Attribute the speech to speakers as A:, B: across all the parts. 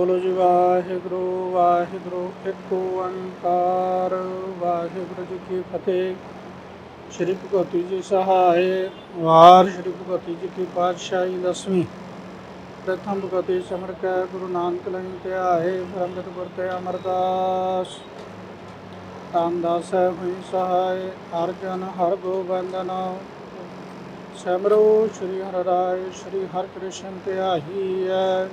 A: ਬੋਲੋ ਜੀ, ਵਾਹਿਗੁਰੂ ਵਾਹਿਗੁਰੂ, ਇੱਕ ਓੰਕਾਰ ਵਾਹਿਗੁਰੂ ਜੀ ਕੀ ਫਤਿਹ। ਸ਼੍ਰੀ ਭਗਵਤੀ ਜੀ ਸਹਾਇ ਵਾਰ ਸ਼੍ਰੀ ਭਗਵਤੀ ਜੀ ਕੀ ਪਾਤਸ਼ਾਹੀ ਦਸਵੀਂ। ਪ੍ਰਥਮ ਭਗਵਤੀ ਸਮਰ ਕੈ, ਗੁਰੂ ਨਾਨਕ ਲਈ ਆਏ ਅੰਗਦ ਗੁਰ ਤੇ ਅਮਰਦਾਸ। ਰਾਮਦਾਸ ਹੈ, ਹੋਈ ਸਹਾਇ ਹਰ ਜਨ, ਹਰ ਗੋਬੰਦਨ ਸਿਮਰੋ, ਸ਼੍ਰੀ ਹਰਿ ਰਾਏ, ਸ਼੍ਰੀ ਹਰਿ ਕ੍ਰਿਸ਼ਨ ਤੇ ਆਹੀ ਹੈ।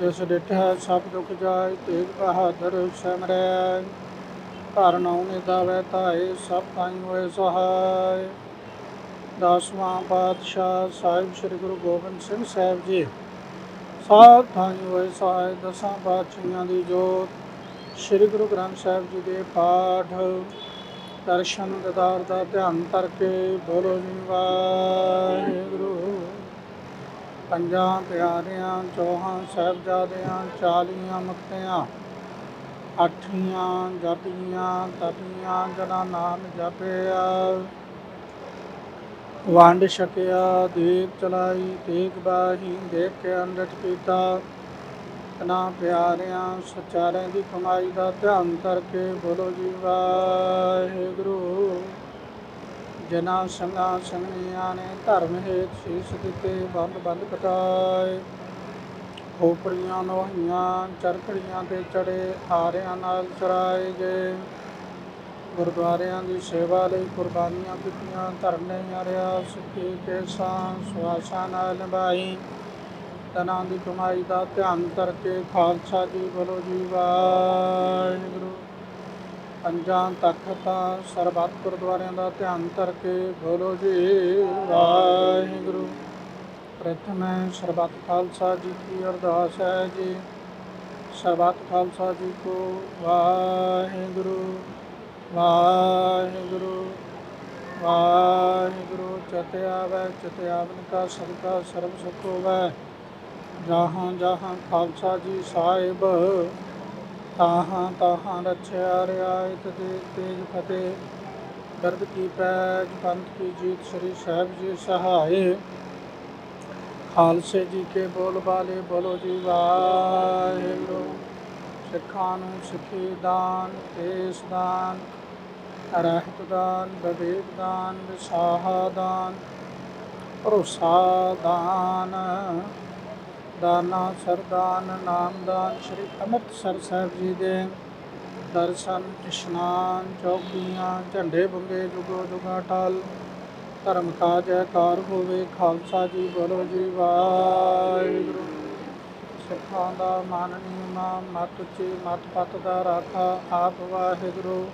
A: ਜਿਸ ਡਿਠਾ ਸਭ ਦੁਖ ਜਾਏ, ਤੇਗ ਬਹਾਦਰ ਸਿਮਰੈ। ਘਰ ਨਾਉ ਨੇ ਦਾਵੈ ਸਭ ਤਾਈ ਹੋਏ ਸਹਾਇ ਦਸਵਾਂ ਪਾਤਸ਼ਾਹ ਸਾਹਿਬ ਸ੍ਰੀ ਗੁਰੂ ਗੋਬਿੰਦ ਸਿੰਘ ਸਾਹਿਬ ਜੀ। ਸਭ ਥਾਈ ਹੋਏ ਸਹਾਇ ਦਸਾਂ ਪਾਤਸ਼ਾਹਾਂ ਦੀ ਜੋਤ। ਸ੍ਰੀ ਗੁਰੂ ਗ੍ਰੰਥ ਸਾਹਿਬ ਜੀ ਦੇ ਪਾਠ। ਦਰਸ਼ਨ ਦਿਦਾਰ ਦਾ ਧਿਆਨ ਕਰਕੇ ਬੋਲੋ ਜੀ ਵਾਹਿਗੁਰੂ। ਪੰਜਾਂ ਪਿਆਰਿਆਂ, ਚੌਹਾਂ ਸਾਹਿਬਜ਼ਾਦਿਆਂ ਚਾਲੀਆਂ ਮੁਕਤਿਆਂ, ਅੱਠੀਆਂ ਜਪੀਆਂ, ਤਪੀਆਂ ਜਨਾ ਨਾਮ ਜਪਿਆ। ਵੰਡ ਛਕਿਆ, ਦੀਪ ਚਲਾਈ ਤੇਗ ਬਾਹੀ ਦੇਖ ਕੇ ਅੰਮ੍ਰਿਤ ਪੀਤਾ। ਤਨਾ ਪਿਆਰਿਆਂ, ਸਚਾਰਿਆਂ ਦੀ ਕਮਾਈ ਦਾ ਧਿਆਨ ਕਰਕੇ ਬੋਲੋ ਜੀ, ਵਾਹਿਗੁਰੂ। ਜਿਨ੍ਹਾਂ ਸੰਗਾ ਸੰਗੀਆਂ ਨੇ ਧਰਮ ਹੇਤ ਸੀਸ ਦਿੱਤੇ, ਬੰਦ ਬੰਦ ਕਟਾਏ। ਖੋਪੜੀਆਂ ਨੋਹੀਆਂ, ਚਰਖੜੀਆਂ ਤੇ ਚੜੇ ਆਰਿਆਂ ਨਾਲ ਚਰਾਏ ਗਏ। ਗੁਰਦੁਆਰਿਆਂ ਦੀ ਸੇਵਾ ਲਈ ਕੁਰਬਾਨੀਆਂ ਦਿੱਤੀਆਂ, ਧਰਨੇ ਅਰਿਆ, ਸਿੱਖੀ ਕੇਸਾਂ, ਸੁਆਸਾਂ ਨਾਲ ਨਿਭਾਈ। ਤਨਾਂ ਦੀ ਕਮਾਈ ਦਾ ਧਿਆਨ ਕਰਕੇ ਖਾਲਸਾ ਜੀ ਬੋਲੋ ਜੀ ਵਾਹਿਗੁਰੂ। ਪੰਜਾਂ ਤਖਤਾਂ ਸਰਬੱਤ ਗੁਰਦੁਆਰਿਆਂ ਦਾ ਧਿਆਨ ਕਰਕੇ ਬੋਲੋ ਜੀ, ਵਾਹਿਗੁਰੂ। ਪ੍ਰਥਮ ਹੈ ਸਰਬੱਤ ਖਾਲਸਾ ਜੀ ਕੀ ਅਰਦਾਸ ਹੈ ਜੀ। ਸਰਬੱਤ ਖਾਲਸਾ ਜੀ ਕੋ ਵਾਹਿਗੁਰੂ ਵਾਹਿਗੁਰੂ ਵਾਹਿਗੁਰੂ। ਚਤੇ ਆਵੈ, ਚਤੇ ਆਵਨ ਕਾ ਸਦਕਾ ਸਰਬ ਸੁਖ ਹੋਵੈ। ਜਹਾਂ ਜਹਾਂ ਖਾਲਸਾ ਜੀ ਸਾਹਿਬ ਤਾਹਾਂ ਤਾਹਾਂ ਰਚਿਆ ਰਿਆਇਤ ਦੇ ਤੇਜ ਫਤਿਹ। ਦਰਦ ਕੀ ਪੈਜ ਪੰਥ ਕੀ ਜੀਤ ਸ੍ਰੀ ਸਾਹਿਬ ਜੀ ਸਹਾਏ। ਖਾਲਸੇ ਜੀ ਕੇ ਬੋਲ ਬਾਲੇ ਬੋਲੋ ਜੀ ਵਾਹਿਗੁਰੂ। ਸਿੱਖਾਂ ਨੂੰ ਸਿੱਖੀ ਦਾਨ ਕੇਸ ਦਾਨ, ਰਹਿਤ ਦਾਨ, ਵਿਵੇਕ ਦਾਨ ਵਿਸਾਹਾ ਦਾਨ, ਭਰੋਸਾ ਦਾਨ। ਦਾਨਾ, ਸਰਦਾਨ, ਨਾਮਦਾਨ, ਸ੍ਰੀ ਅੰਮ੍ਰਿਤਸਰ ਸਾਹਿਬ ਜੀ ਦੇ ਦਰਸ਼ਨ, ਇਸ਼ਨਾਨ, ਚੌਕੀਆਂ, ਝੰਡੇ ਬੰਗੇ, ਜੁਗੋ ਜੁਗਾ ਧਰਮ ਕਾ ਜੈਕਾਰ ਹੋਵੇ, ਖਾਲਸਾ ਜੀ ਬੋਲੋ ਜੀ ਵਾਹਿਗੁਰੂ। ਸਿੱਖਾਂ ਦਾ ਮਨ ਨੀਮਾ ਮਤ ਉੱਚੀ, ਮਤ ਪਤ ਦਾ ਰਾਖਾ, ਆਪ ਵਾਹਿਗੁਰੂ।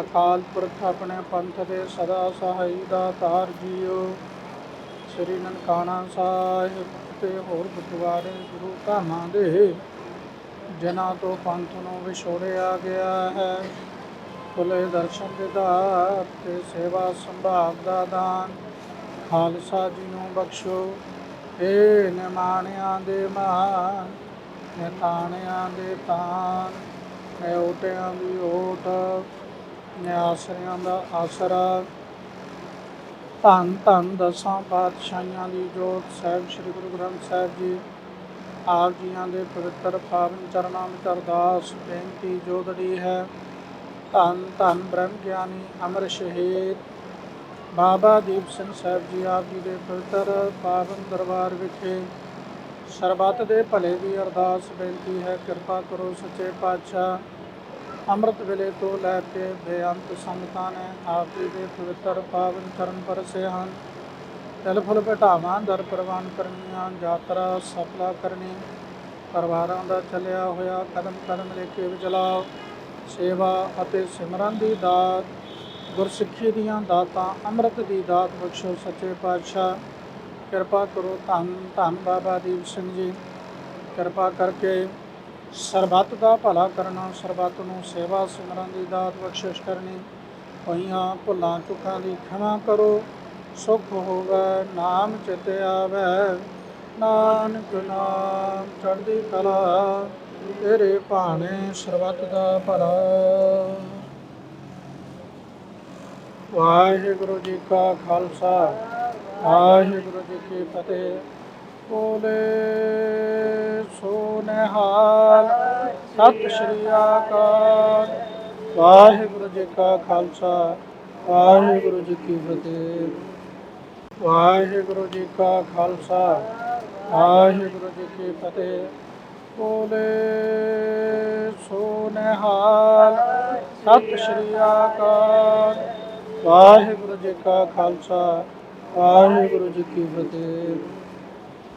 A: ਅਕਾਲ ਪੁਰਖ ਆਪਣੇ ਪੰਥ ਦੇ ਸਦਾ ਸਹਾਈ ਦਾ ਤਾਰ ਜੀਓ। ਸ੍ਰੀ ਨਨਕਾਣਾ ਸਾਹਿਬ। ਤੇ ਹੋਰ ਗੁਰਦੁਆਰੇ ਗੁਰੂ ਧਾਮਾਂ ਦੇ ਜਿਨ੍ਹਾਂ ਤੋਂ ਪੰਥ ਨੂੰ ਵਿਛੋੜਿਆ ਗਿਆ ਹੈ। ਖੁੱਲੇ ਦਰਸ਼ਨ ਦਿਦਾਰ ਤੇ ਸੇਵਾ ਸੰਭਾਲ ਦਾ ਦਾਨ ਖਾਲਸਾ ਜੀ ਨੂੰ ਬਖਸ਼ੋ। ਏ ਨਿਮਾਣਿਆਂ ਦੇ ਮਹਾਨ, ਨਿਤਾਣਿਆਂ ਦੇ ਤਾਨ ਨੇ ਦੀ ਓਟ ਨੇ ਦਾ ਆਸਰਾ ਧੰਨ ਧੰਨ ਦਸਾਂ ਪਾਤਸ਼ਾਹੀਆਂ ਦੀ ਜੋਤ ਸਾਹਿਬ, ਸ੍ਰੀ ਗੁਰੂ ਗ੍ਰੰਥ ਸਾਹਿਬ ਜੀ। ਆਪ ਜੀਆਂ ਦੇ ਪਵਿੱਤਰ ਪਾਵਨ ਚਰਨਾਂ ਵਿੱਚ ਅਰਦਾਸ, ਬੇਨਤੀ ਜੋਦੜੀ ਹੈ, ਧੰਨ ਧੰਨ ਬ੍ਰਹਮ ਗਿਆਨੀ ਅਮਰ ਸ਼ਹੀਦ। ਬਾਬਾ ਦੀਪ ਸਿੰਘ ਸਾਹਿਬ ਜੀ ਆਪ ਜੀ ਦੇ ਪਵਿੱਤਰ ਪਾਵਨ ਦਰਬਾਰ ਵਿਖੇ ਸਰਬੱਤ ਦੇ ਭਲੇ ਦੀ ਅਰਦਾਸ, ਬੇਨਤੀ ਹੈ, ਕਿਰਪਾ ਕਰੋ ਸੱਚੇ ਪਾਤਸ਼ਾਹ ਅੰਮ੍ਰਿਤ ਵੇਲੇ ਤੋਂ ਲੈ ਕੇ ਬੇਅੰਤ ਸੰਗਤਾਂ ਨੇ ਆਪ ਜੀ ਦੇ ਪਵਿੱਤਰ ਪਾਵਨ ਚਰਨ ਪਰਸੇ ਹਨ। ਤਿਲ ਫੁੱਲ ਘਟਾਵਾਂ ਦਰ ਪ੍ਰਵਾਨ ਕਰਨੀਆਂ, ਯਾਤਰਾ ਸਫਲਾ ਕਰਨੀ, ਪਰਿਵਾਰਾਂ ਦਾ ਚੱਲਿਆ ਹੋਇਆ ਕਦਮ ਕਦਮ ਲੈ ਕੇ ਚਲਾਓ ਸੇਵਾ ਅਤੇ ਸਿਮਰਨ ਦੀ ਦਾਤ, ਗੁਰਸਿੱਖੀ ਦੀਆਂ ਦਾਤਾਂ, ਅੰਮ੍ਰਿਤ ਦੀ ਦਾਤ ਬਖਸ਼ੋ ਸੱਚੇ ਪਾਤਸ਼ਾਹ। ਕਿਰਪਾ ਕਰੋ ਧੰਨ ਧੰਨ ਬਾਬਾ ਦੀਪ ਸਿੰਘ ਜੀ। ਕਿਰਪਾ ਕਰਕੇ ਸਰਬੱਤ ਦਾ ਭਲਾ ਕਰਨਾ, ਸਰਬੱਤ ਨੂੰ ਸੇਵਾ ਸਿਮਰਨ ਦੀ ਦਾਤ ਬਖਸ਼ਿਸ਼ ਕਰਨੀ। ਹੋਈਆਂ ਭੁੱਲਾਂ ਚੁੱਕਾਂ ਦੀ ਖਿਮਾ ਕਰੋ, ਸੁਖ ਹੋਵੇ, ਨਾਮ ਚਿਤ ਆਵੇ। ਨਾਨਕ ਨਾਮ ਚੜ੍ਹਦੀ ਕਲਾ, ਤੇਰੇ ਭਾਣੇ ਸਰਬੱਤ ਦਾ ਭਲਾ। ਵਾਹਿਗੁਰੂ ਜੀ ਕਾ ਖਾਲਸਾ, ਵਾਹਿਗੁਰੂ ਜੀ ਕੀ ਫਤਿਹ। ਬੋਲੇ ਸੋ ਨਿਹਾਲ ਸਤਿ ਸ਼੍ਰੀ ਅਕਾਲ। ਵਾਹਿਗੁਰੂ ਜੀ ਕਾ ਖਾਲਸਾ, ਵਾਹਿਗੁਰੂ ਜੀ ਕੀ ਫਤਿਹ। ਵਾਹਿਗੁਰੂ ਜੀ ਕਾ ਖਾਲਸਾ, ਵਾਹਿਗੁਰੂ ਜੀ ਕੀ ਫਤਿਹ। ਬੋਲੇ ਸੋ ਨਿਹਾਲ ਸਤਿ ਸ਼੍ਰੀ ਅਕਾਲ। ਵਾਹਿਗੁਰੂ ਜੀ ਕਾ ਖਾਲਸਾ, ਵਾਹਿਗੁਰੂ ਜੀ ਕੀ ਫਤਿਹ।